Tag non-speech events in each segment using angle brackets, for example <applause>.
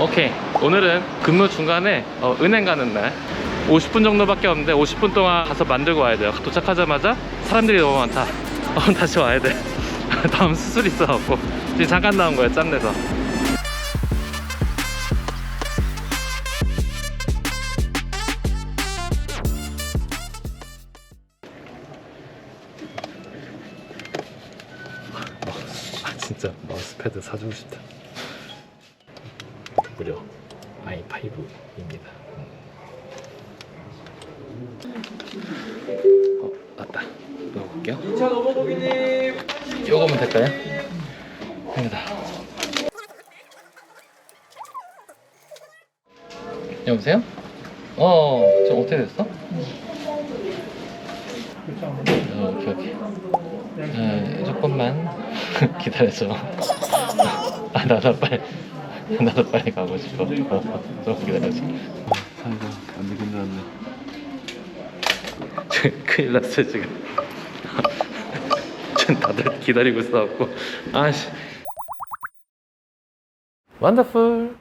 오케이. 오늘은 근무 중간에 어, 은행 가는 날. 50분 정도밖에 없는데 50분 동안 가서 만들고 와야 돼요. 도착하자마자 사람들이 너무 많다. <laughs> 어, 다시 와야 돼. <laughs> 다음 수술 있어갖고. 지금 잠깐 나온 거예요 짬내서. <laughs> 아 진짜 마우스패드 사주고 싶다 무려 i5입니다 어 맞다 넣어볼게요 2차 노보고기님 요거면 될까요? 됩니다 여보세요? 어 지금 어떻게 됐어? 어, 오케이 오케이 아, 조금만 <laughs> 기다려줘 <laughs> 아 나도 빨리 <laughs> 나도 빨리 가고 싶어. 어, 좀 기다려줘 아이고 안 되긴 나왔네 <laughs> 큰일 났어 지금. <laughs> 지금 다들 기다리고 있어갖고. 아씨. 원더풀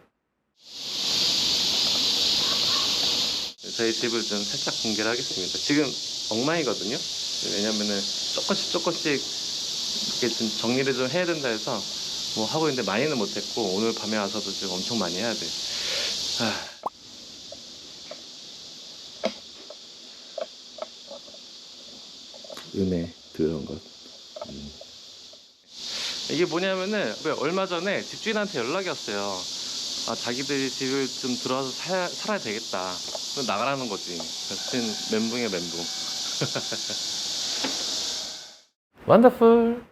저희 집을 좀 살짝 공개를 하겠습니다. 지금 엉망이거든요. 왜냐면은 조금씩 조금씩 이렇게 좀 정리를 좀 해야 된다 해서 뭐 하고 있는데 많이는 못했고 오늘 밤에 와서도 지금 엄청 많이 해야 돼 아. 은혜 들어온 것 이게 뭐냐면은 왜 얼마 전에 집주인한테 연락이 왔어요. 아, 자기들이 집을 좀 들어와서 살, 살아야 되겠다. 그럼 나가라는 거지. 지금 멘붕이야 멘붕. <laughs> 원더풀.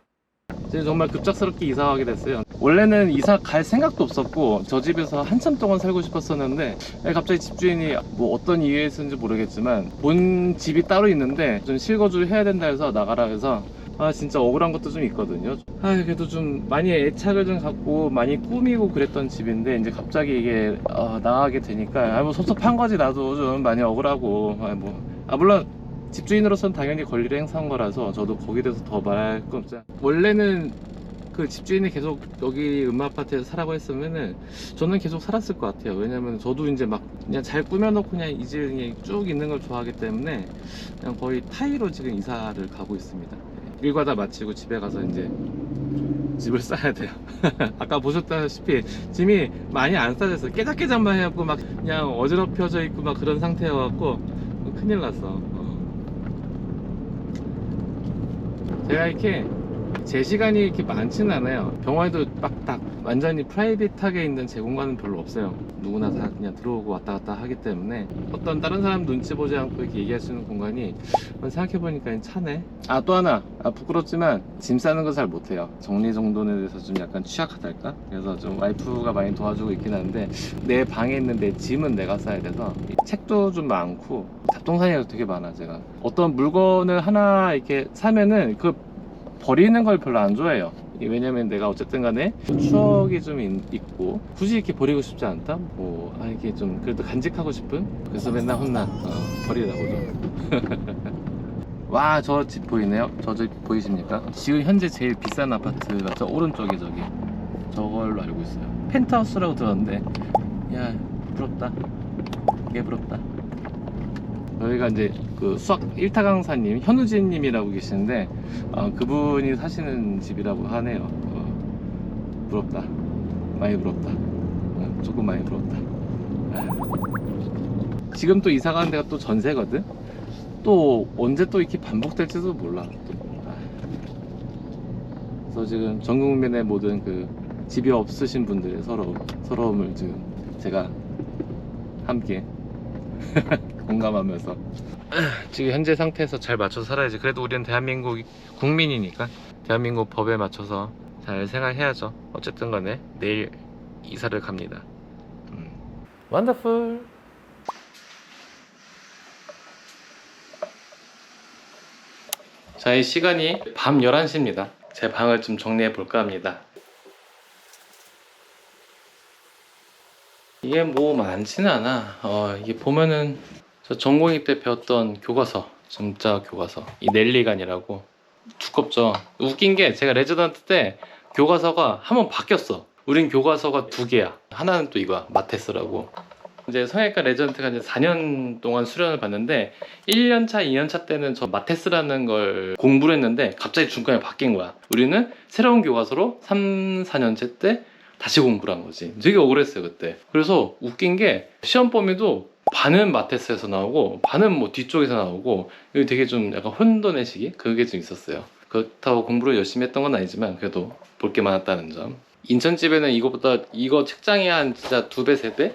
정말 급작스럽게 이사하게 됐어요. 원래는 이사 갈 생각도 없었고 저 집에서 한참 동안 살고 싶었었는데 갑자기 집주인이 뭐 어떤 이유에서인지 모르겠지만 본 집이 따로 있는데 좀 실거주를 해야 된다 해서 나가라 해서 아 진짜 억울한 것도 좀 있거든요. 아 그래도 좀 많이 애착을 좀 갖고 많이 꾸미고 그랬던 집인데 이제 갑자기 이게 어, 나가게 되니까 아 뭐 섭섭한 거지 나도 좀 많이 억울하고 아뭐 아 물론 집주인으로서는 당연히 권리를 행사한 거라서 저도 거기에 대해서 더 말할 건 없죠. 원래는 그 집주인이 계속 여기 음마 아파트에서 살라고 했으면은 저는 계속 살았을 것 같아요. 왜냐면 저도 이제 막 그냥 잘 꾸며놓고 그냥 이 집에 그냥 쭉 있는 걸 좋아하기 때문에 그냥 거의 타이로 지금 이사를 가고 있습니다. 네. 일과 다 마치고 집에 가서 이제 집을 싸야 돼요. <laughs> 아까 보셨다시피 짐이 많이 안 싸졌어요. 깨작깨작만 해갖고 막 그냥 어지럽혀져 있고 막 그런 상태여갖고 큰일 났어. 어. 제가 이렇게 제 시간이 이렇게 많지는 않아요. 병원에도 빡딱 완전히 프라이빗하게 있는 제 공간은 별로 없어요. 누구나 다 그냥 들어오고 왔다 갔다 하기 때문에 어떤 다른 사람 눈치 보지 않고 이렇게 얘기할 수 있는 공간이 생각해보니까 차네. 아 또 하나 아, 부끄럽지만 짐 싸는 거 잘 못해요. 정리 정돈에 대해서 좀 약간 취약하달까? 그래서 좀 와이프가 많이 도와주고 있긴 한데 내 방에 있는 내 짐은 내가 싸야 돼서 책도 좀 많고 잡동사니가 되게 많아 제가. 어떤 물건을 하나 이렇게 사면은 그 버리는 걸 별로 안 좋아해요. 왜냐면 내가 어쨌든 간에 추억이 좀 있, 고 굳이 이렇게 버리고 싶지 않다? 뭐, 아, 이게 좀 그래도 간직하고 싶은? 그래서 맨날 혼나. 어, 버리라고 좀. <laughs> 와, 저 집 보이네요? 저 집 보이십니까? 지금 현재 제일 비싼 아파트가 저 오른쪽에 저기. 저걸로 알고 있어요. 펜트하우스라고 들었는데, 야, 부럽다. 개 부럽다. 여기가 이제 그 수학 1타 강사님 현우진 님이라고 계시는데 어, 그분이 사시는 집이라고 하네요 어, 부럽다 많이 부럽다 어, 조금 많이 부럽다 아유. 지금 또 이사 가는 데가 또 전세거든 또 언제 또 이렇게 반복될지도 몰라 또. 아유. 그래서 지금 전 국민의 모든 그 집이 없으신 분들의 서러 서러움을 지금 제가 함께 <laughs> 공감하면서. 지금 현재 상태에서 잘 맞춰서 살아야지. 그래도 우리는 대한민국 국민이니까 대한민국 법에 맞춰서 잘 생활해야죠. 어쨌든 간에 내일 이사를 갑니다. 음. 원더풀 저희 시간이 밤 11시입니다. 제 방을 좀 정리해 볼까 합니다 이게 뭐 많지는 않아 어, 이게 보면은 저 전공의 때 배웠던 교과서 점자 교과서 이 넬리간이라고 두껍죠 웃긴 게 제가 레지던트 때 교과서가 한 번 바뀌었어 우린 교과서가 두 개야. 하나는 또 이거야. 마테스라고. 이제 성형외과 레전트가 이제 4년 동안 수련을 받는데 1년차, 2년차 때는 저 마테스라는 걸 공부를 했는데 갑자기 중간에 바뀐 거야. 우리는 새로운 교과서로 3, 4년째 때 다시 공부를 한 거지. 되게 억울했어요, 그때. 그래서 웃긴 게 시험 범위도 반은 마테스에서 나오고 반은 뭐 뒤쪽에서 나오고 이게 되게 좀 약간 혼돈의 시기? 그게 좀 있었어요. 그렇다고 공부를 열심히 했던 건 아니지만 그래도 볼 게 많았다는 점. 인천집에는 이거보다 이거 책장이 한 진짜 두 배, 세 배?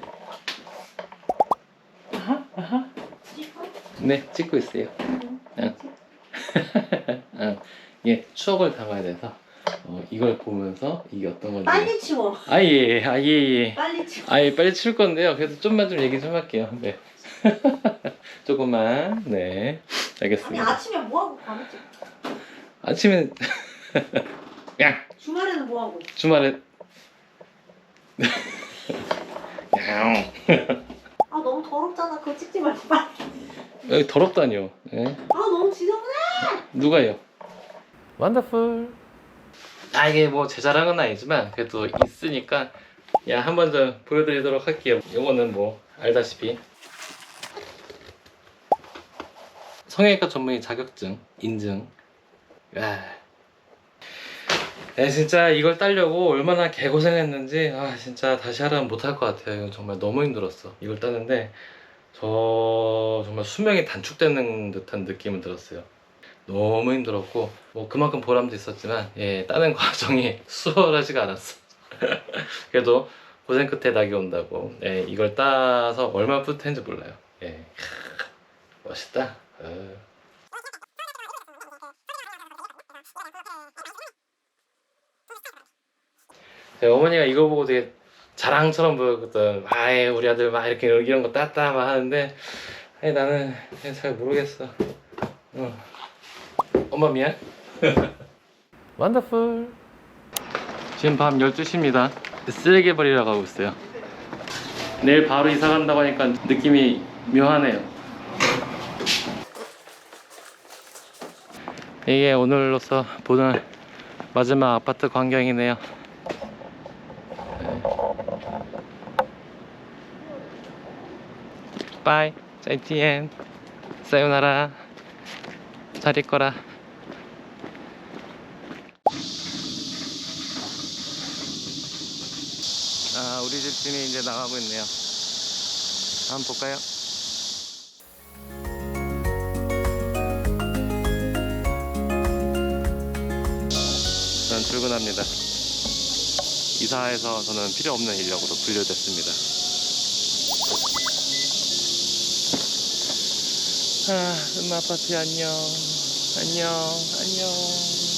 네, 찍고 있어요. 응. 응. <laughs> 예, 추억을 담아야 돼서 어, 이걸 보면서 이게 어떤 건지. 빨리 치워. 아 예, 아 예, 예. 빨리 치워. 아예 빨리 칠 건데요. 그래도 좀만 좀 얘기 좀 할게요. 네. <laughs> 조금만. 네. 아니 알겠습니다. 아침에 뭐 하고 가겠지? 아침엔 <laughs> 야 주말에는 뭐 하고? 주말에 야옹. 아 너무 더럽잖아. 그거 찍지 말고 빨리. 여기 더럽다니요. 네. 아 너무 지저분해. 누가요? 원더풀. 아 이게 뭐 제 자랑은 아니지만 그래도 있으니까 야 한번더 보여드리도록 할게요. 이거는 뭐 알다시피 성형외과 전문의 자격증 인증. 야. 야 진짜 이걸 따려고 얼마나 개고생했는지 아 진짜 다시 하라면 못할 것 같아요. 이건 정말 너무 힘들었어. 이걸 따는데 저 정말 수명이 단축되는 듯한 느낌은 들었어요. 너무 힘들었고 뭐 그만큼 보람도 있었지만 예 따는 <laughs> 과정이 수월하지가 않았어. <laughs> 그래도 고생 끝에 낙이 온다고 예 이걸 따서 얼마나 뿌듯했는지 몰라요. 예 <laughs> 멋있다. 어. 제 어머니가 이거 보고 되게 자랑처럼 보였거든. 아예 우리 아들 막 이렇게 이런 거 땄다 막 하는데 아니 나는 잘 모르겠어. 어. 엄마 미안. <laughs> 원더풀. 지금 밤 12시입니다. 쓰레기 버리러 가고 있어요. 내일 바로 이사 간다고 하니까 느낌이 묘하네요. 이게 오늘로서 보는 마지막 아파트 광경이네요. 빠이, 짜이티엔, 사요나라, 잘 있거라. 아, 우리 집주인이 이제 나가고 있네요. 한번 볼까요? 저는 출근합니다. 이사해서 저는 필요 없는 인력으로 분류됐습니다. 아, 엄마 아파트 안녕. 안녕. 안녕.